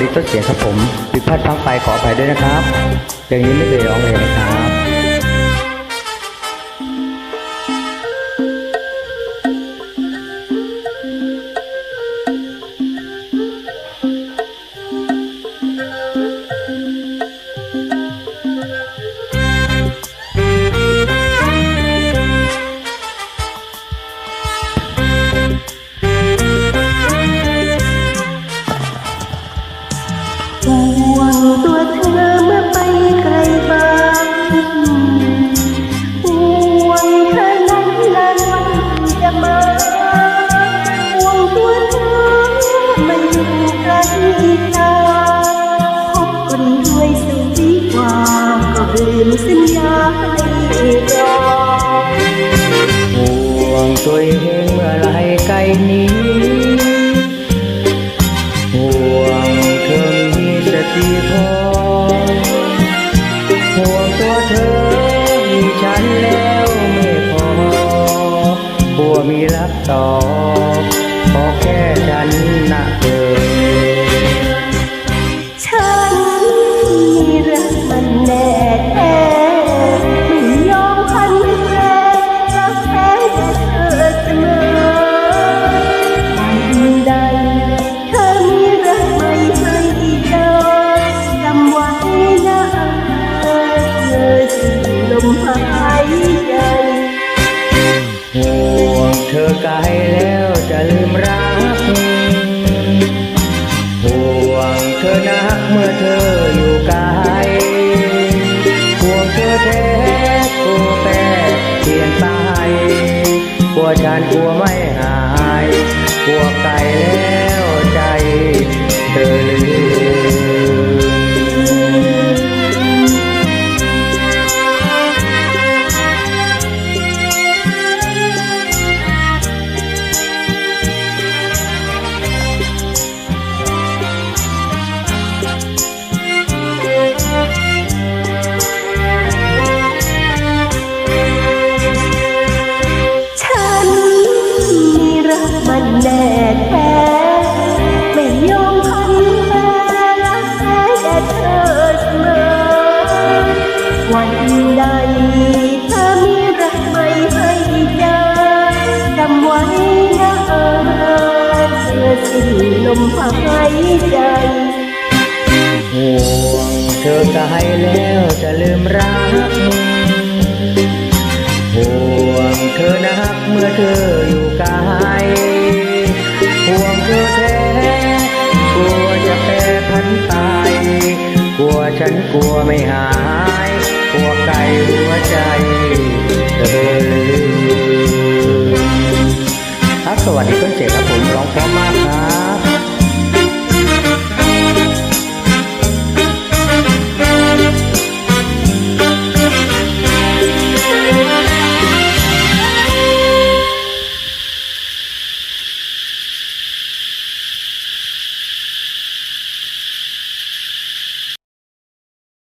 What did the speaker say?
ดีต้นเสียงครับผมผิดพลาดพลั้งไปขออภัยด้วยนะครับอย่างนี้ไม่เคยร้องเลยนะครับ ล้ตาพบกันด้วยสุดดีกว่าก็ลืมสัญญาให้รอห่วงตัวเองเมื่อไรไกลนี้ห่วงเธอมีสติพอห่วงตัวเธอมีฉันแล้วไม่พอห่วมีรักต่อขอแค่ฉันนะ รักมันแน่แท้ไม่ยอมพันแปรรักแท้เธอเสมอวันใดเธอมีรักไม่ให้เจอจำไว้นะเธอสิ้นลมหายใจห่วงเธอไกลแล้วจะลืมรัก วงเธอนักเมื่อเธออยู่ไกลห่วงเธอแท้กลัวแปรเปลี่ยนไปกลัวฉันกลัว รักมันแน่แท้ไม่ยอมพันแปรรักแท้แต่เธอเสมอ วันใดเธอมีรักไม่ให้เจอจำไว้นะเออเธอสิ้นลมหายใจห่วงเธอไกลแล้วจะลืมรักห่วง ธอนักเมื่อเธออยู่ไกลห่วงเธอแท้กลัวจะแปรพันตายกลัวฉันกลัวไม่หายกลัวไกลหัวใจเธอลืมครับสวัสดีต้นเจครับ